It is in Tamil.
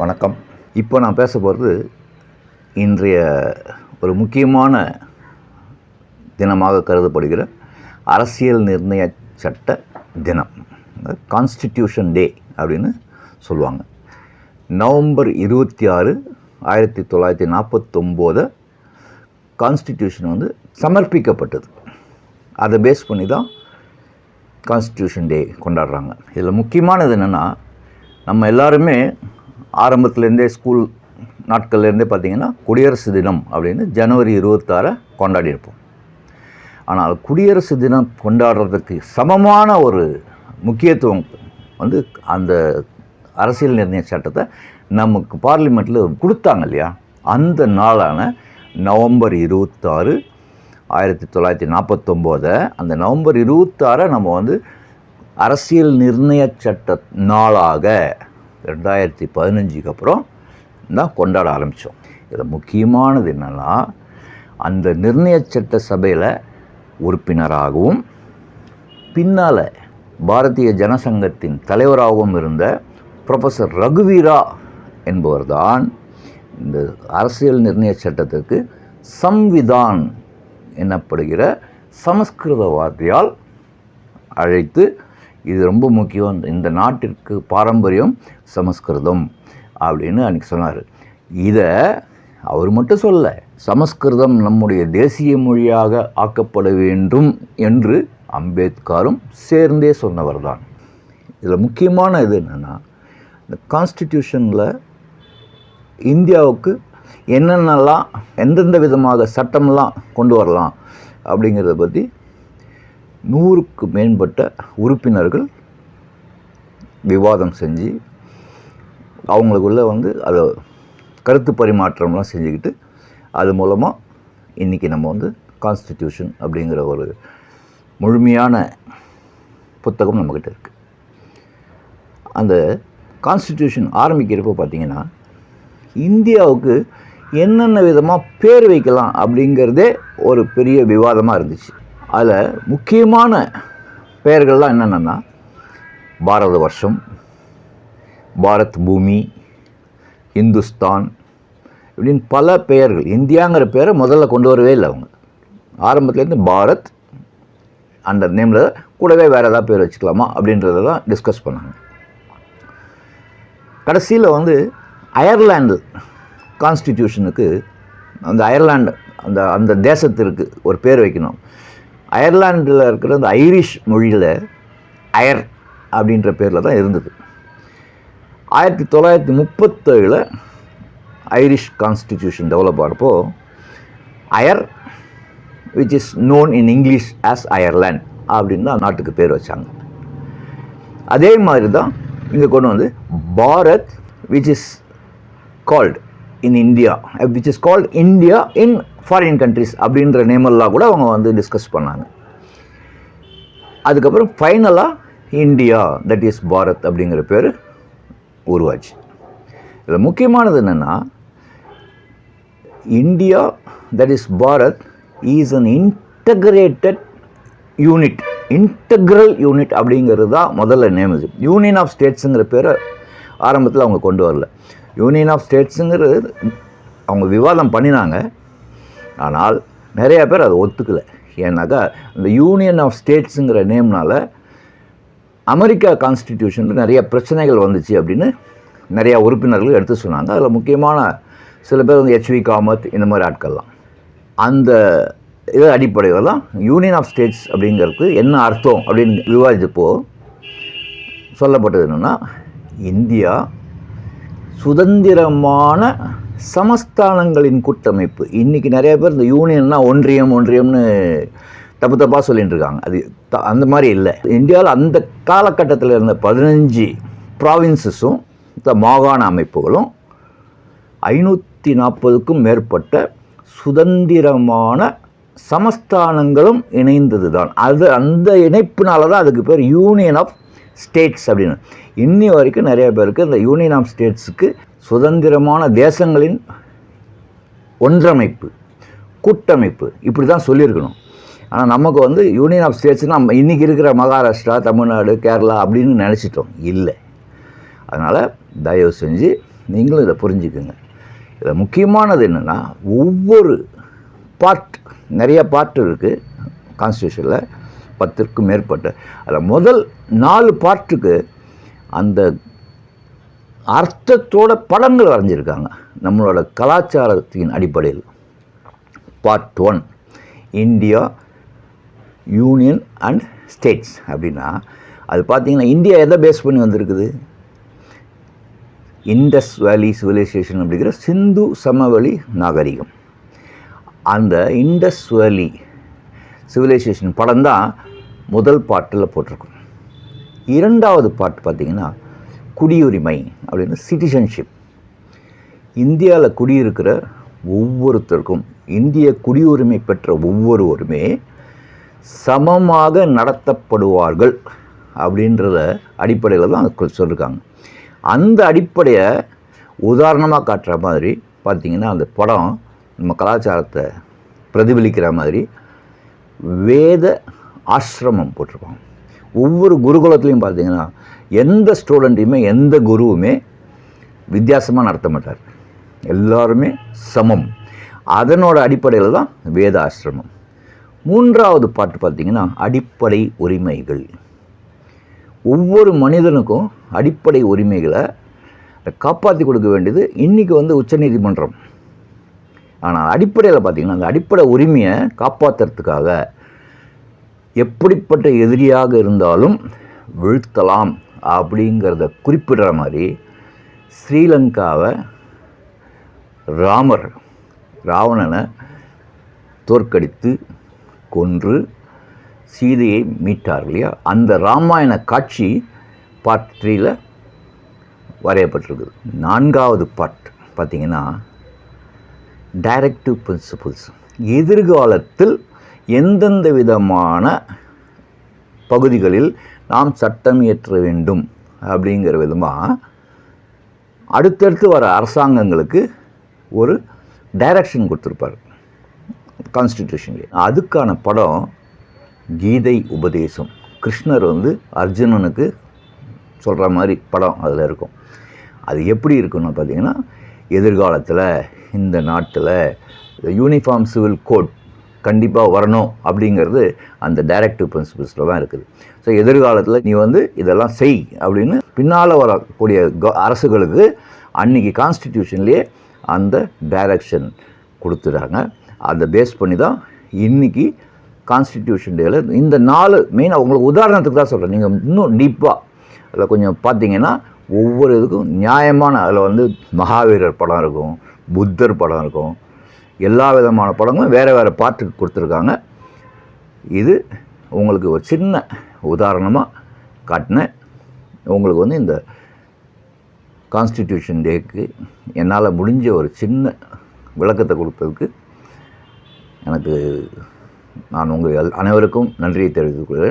வணக்கம். இப்போ நான் பேச போகிறது இன்றைய ஒரு முக்கியமான தினமாக கருதப்படுகிற அரசியல் நிர்ணய சட்ட தினம். கான்ஸ்டிடியூஷன் டே அப்படின்னு சொல்லுவாங்க. நவம்பர் இருபத்தி ஆறு ஆயிரத்தி தொள்ளாயிரத்தி நாற்பத்தொம்போதை கான்ஸ்டிடியூஷன் வந்து சமர்ப்பிக்கப்பட்டது. அதை பேஸ் பண்ணி தான் கான்ஸ்டியூஷன் டே கொண்டாடுறாங்க. இதில் முக்கியமானது என்னென்னா நம்ம எல்லாருமே ஆரம்பத்துலேருந்தே ஸ்கூல் நாட்கள்லேருந்தே பார்த்திங்கன்னா குடியரசு தினம் அப்படின்னு ஜனவரி இருபத்தாறை கொண்டாடி இருப்போம் ஆனால் குடியரசு தினம் கொண்டாடுறதுக்கு சமமான ஒரு முக்கியத்துவம் வந்து அந்த அரசியல் நிர்ணய சட்டத்தை நமக்கு பார்லிமெண்ட்டில் கொடுத்தாங்க இல்லையா? அந்த நாளான நவம்பர் இருபத்தாறு ஆயிரத்தி தொள்ளாயிரத்தி நாற்பத்தொம்போதை அந்த நவம்பர் இருபத்தாறை நம்ம வந்து அரசியல் நிர்ணய சட்ட நாளாக ரெண்டாயிரத்தி பதினஞ்சுக்கு அப்புறம் தான் கொண்டாட ஆரம்பித்தோம். இதில் முக்கியமானது என்னென்னா அந்த நிர்ணய சட்ட சபையில் உறுப்பினராகவும் பின்னால் பாரதிய ஜனசங்கத்தின் தலைவராகவும் இருந்த ப்ரொஃபஸர் ரகுவீரா என்பவர்தான் இந்த அரசியல் நிர்ணய சட்டத்திற்கு சம்விதான் எனப்படுகிற சமஸ்கிருத வார்த்தையால் அழைத்து இது ரொம்ப முக்கியம். இந்த நாட்டிற்கு பாரம்பரியம் சமஸ்கிருதம் அப்படின்னு அன்றைக்கி சொன்னார். இதை அவர் மட்டும் சொல்ல சமஸ்கிருதம் நம்முடைய தேசிய மொழியாக ஆக்கப்பட வேண்டும் என்று அம்பேத்கரும் சேர்ந்தே சொன்னவர் தான் இதில் முக்கியமான இது என்னென்னா இந்த கான்ஸ்டிடியூஷனில் இந்தியாவுக்கு என்னென்னலாம் எந்தெந்த விதமாக சட்டம்லாம் கொண்டு வரலாம் அப்படிங்கிறத பற்றி நூறுக்கு மேற்பட்ட உறுப்பினர்கள் விவாதம் செஞ்சு அவங்களுக்குள்ள வந்து அதை கருத்து பரிமாற்றம்லாம் செஞ்சுக்கிட்டு அது மூலமாக இன்றைக்கி நம்ம வந்து கான்ஸ்டிடியூஷன் அப்படிங்கிற ஒரு முழுமையான புத்தகம் நம்மக்கிட்ட இருக்குது அந்த கான்ஸ்டிடியூஷன் ஆரம்பிக்கிறப்போ பார்த்திங்கன்னா இந்தியாவுக்கு என்னென்ன விதமாக பேர் வைக்கலாம் அப்படிங்கிறதே ஒரு பெரிய விவாதமாக இருந்துச்சு. அதில் முக்கியமான பெயர்கள்லாம் என்னென்னா பாரத வருஷம் பாரத் பூமி இந்துஸ்தான் இப்படின்னு பல பெயர்கள் இந்தியாங்கிற பேரை முதல்ல கொண்டு வரவே இல்லை அவங்க. ஆரம்பத்துலேருந்து பாரத் அந்த நேமில் கூடவே வேறு ஏதாவது பேர் வச்சுக்கலாமா அப்படின்றத தான் டிஸ்கஸ் பண்ணாங்க. கடைசியில் வந்து அயர்லாண்டு கான்ஸ்டிடியூஷனுக்கு அந்த அயர்லாண்டு அந்த அந்த தேசத்திற்கு ஒரு பேர் வைக்கணும். அயர்லாண்டில் இருக்கிற அந்த ஐரிஷ் மொழியில் அயர் அப்படின்ற பேரில் தான் இருந்தது. ஆயிரத்தி தொள்ளாயிரத்தி முப்பத்தேழில் Irish constitution develop ஆகிறப்போ Eire which is known in English as Ireland அப்படின்னு தான் நாட்டுக்கு பேர் வச்சாங்க. அதே மாதிரி தான் இங்கே கொண்டு வந்து Bharat which is called in India which is called India in foreign countries அப்படின்ற நேமெல்லாம் கூட அவங்க வந்து டிஸ்கஸ் பண்ணாங்க. அதுக்கப்புறம் ஃபைனலாக இந்தியா தட் இஸ் பாரத் அப்படிங்கிற பேர் உருவாச்சு. இதில் முக்கியமானது என்னென்னா India that is Bharat is an integrated unit integral unit அப்படிங்கிறது தான் முதல்ல நேம் இது யூனியன் ஆஃப் ஸ்டேட்ஸுங்கிற பேரை ஆரம்பத்தில் அவங்க கொண்டு வரல. யூனியன் ஆஃப் ஸ்டேட்ஸுங்கிறது அவங்க விவாதம் பண்ணினாங்க. ஆனால் நிறையா பேர் அதை ஒத்துக்கலை. ஏன்னாக்கா இந்த யூனியன் ஆஃப் ஸ்டேட்ஸுங்கிற நேம்னால் அமெரிக்கா கான்ஸ்டிடியூஷனில் நிறைய பிரச்சனைகள் வந்துச்சு அப்படின்னு நிறையா உறுப்பினர்கள் எடுத்து சொன்னாங்க. அதில் முக்கியமான சில பேர் வந்து ஹெச்வி காமத் இந்த மாதிரி ஆட்கள்லாம். அந்த இது அடிப்படையில் தான் யூனியன் ஆஃப் ஸ்டேட்ஸ் அப்படிங்கிறதுக்கு என்ன அர்த்தம் அப்படின்னு விவாதித்தப்போ சொல்லப்பட்டது என்னென்னா இந்தியா சுதந்திரமான சமஸ்தானங்களின் கூட்டமைப்பு. இன்றைக்கி நிறைய பேர் இந்த யூனியன்னா ஒன்றியம் ஒன்றியம்னு தப்பு தப்பாக சொல்லிட்டு இருக்காங்க. அது த அந்த மாதிரி இல்லை. இந்தியாவில் அந்த காலகட்டத்தில் இருந்த பதினஞ்சு ப்ராவின்சஸும் இந்த மாகாண அமைப்புகளும் ஐநூற்றி நாற்பதுக்கும் மேற்பட்ட சுதந்திரமான சமஸ்தானங்களும் இணைந்தது தான் அது அந்த இணைப்புனால தான் அதுக்கு பேர் யூனியன் ஆஃப் ஸ்டேட்ஸ் அப்படின்னு. இன்னி வரைக்கும் நிறைய பேருக்கு இந்த யூனியன் ஆஃப் ஸ்டேட்ஸுக்கு சுதந்திரமான தேசங்களின் ஒன்றமைப்பு கூட்டமைப்பு. இப்படி தான் சொல்லியிருக்கணும். ஆனால் நமக்கு வந்து யூனியன் ஆஃப் ஸ்டேட்ஸ்னால் நம்ம இன்றைக்கி இருக்கிற மகாராஷ்டிரா தமிழ்நாடு கேரளா அப்படின்னு நினச்சிட்டோம். இல்லை. அதனால் தயவு செஞ்சு நீங்களும் இதை புரிஞ்சுக்குங்க. இதில் முக்கியமானது என்னென்னா ஒவ்வொரு பார்ட் நிறைய பார்ட் இருக்குது கான்ஸ்டியூஷனில் பத்திற்கும் மேற்பட்ட. அதில் முதல் நாலு பார்ட்டுக்கு அந்த அர்த்தத்தோட படங்கள் வரைஞ்சிருக்காங்க. நம்மளோட கலாச்சாரத்தின் அடிப்படையில். Part one India union and states அப்படின்னா அது பார்த்தீங்கன்னா இந்தியா எதை பேஸ் பண்ணி வந்திருக்குது? இண்டஸ் வேலி சிவிலைசேஷன் அப்படிங்கிற சிந்து சமவெளி நாகரிகம். அந்த இண்டஸ் வேலி சிவிலைசேஷன் படம் தான் முதல் பாட்டில் போட்டிருக்கும். இரண்டாவது பாட்டு பார்த்திங்கன்னா குடியுரிமை அப்படின்னு சிட்டிசன்ஷிப் இந்தியாவில் குடியிருக்கிற ஒவ்வொருத்தருக்கும் இந்திய குடியுரிமை பெற்ற ஒவ்வொருவருமே சமமாக நடத்தப்படுவார்கள் அப்படின்றத அடிப்படையில் தான் சொல்லியிருக்காங்க அந்த அடிப்படையை உதாரணமாக காட்டுற மாதிரி பார்த்திங்கன்னா அந்த படம் நம்ம கலாச்சாரத்தை பிரதிபலிக்கிற மாதிரி வேத ஆசிரமம் போட்டிருப்பாங்க. ஒவ்வொரு குருகுலத்துலேயும் பார்த்தீங்கன்னா எந்த ஸ்டூடெண்ட்டையுமே எந்த குருவுமே வித்தியாசமாக நடத்த மாட்டார். எல்லாருமே சமம். அதனோட அடிப்படையில் தான் வேத ஆசிரமம் மூன்றாவது பாட்டு பார்த்திங்கன்னா அடிப்படை உரிமைகள். ஒவ்வொரு மனிதனுக்கும் அடிப்படை உரிமைகளை காப்பாற்றி கொடுக்க வேண்டியது இன்றைக்கி வந்து உச்சநீதிமன்றம் ஆனால் அடிப்படையில் பார்த்திங்கன்னா அந்த அடிப்படை உரிமையை காப்பாற்றுறதுக்காக எப்படிப்பட்ட எதிரியாக இருந்தாலும் வீழ்த்தலாம். அப்படிங்கிறத குறிப்பிடுற மாதிரி ஸ்ரீலங்காவை ராமர் ராவணனை தோற்கடித்து கொன்று சீதையை மீட்டார் இல்லையா? அந்த ராமாயண காட்சி பார்ட் த்ரீல வரையப்பட்டிருக்குது. நான்காவது பார்ட் பார்த்திங்கன்னா டைரக்டிவ் பிரின்சிபிள்ஸ் எதிர்காலத்தில் எந்தெந்த விதமான பகுதிகளில் நாம் சட்டம் இயற்ற வேண்டும் அப்படிங்கிற விதமாக அடுத்தடுத்து வர அரசாங்கங்களுக்கு ஒரு டைரக்ஷன் கொடுத்துருப்பார். கான்ஸ்டியூஷன்லேயே அதுக்கான படம் கீதை உபதேசம். கிருஷ்ணர் வந்து அர்ஜுனனுக்கு சொல்கிற மாதிரி படம் அதில் இருக்கும். அது எப்படி இருக்குன்னு பார்த்தீங்கன்னா எதிர்காலத்தில் இந்த நாட்டில் யூனிஃபார்ம் சிவில் கோட் கண்டிப்பாக வரணும் அப்படிங்கிறது அந்த டைரக்டிவ் பிரின்சிபிள்ஸில் தான் இருக்குது. ஸோ எதிர்காலத்தில் நீ வந்து இதெல்லாம் செய் அப்படின்னு பின்னால் வரக்கூடிய க அரசுகளுக்கு அன்றைக்கி கான்ஸ்டிடியூஷன்லேயே அந்த டைரக்ஷன் கொடுத்துறாங்க அதை பேஸ் பண்ணி தான் இன்றைக்கி கான்ஸ்டிடியூஷன் டேயில் இந்த நாலு மெயின் உங்களுக்கு உதாரணத்துக்கு தான் சொல்கிறேன் நீங்கள் இன்னும் டீப்பாக அதில் கொஞ்சம் பார்த்தீங்கன்னா ஒவ்வொரு இதுக்கும் நியாயமான அதில் வந்து மகாவீரர் படம் இருக்கும் புத்தர் படம் இருக்கும் எல்லா விதமான படங்களும் வேறு வேறு பாட்டுக்கு கொடுத்துருக்காங்க. இது உங்களுக்கு ஒரு சின்ன உதாரணமாக காட்டினேன் உங்களுக்கு வந்து இந்த கான்ஸ்டிடியூஷன் டேக்கு என்னால் முடிஞ்ச ஒரு சின்ன விளக்கத்தை கொடுத்ததுக்கு எனக்கு நான் உங்கள் அனைவருக்கும் நன்றியை தெரிவித்துக் கொள்கிறேன்.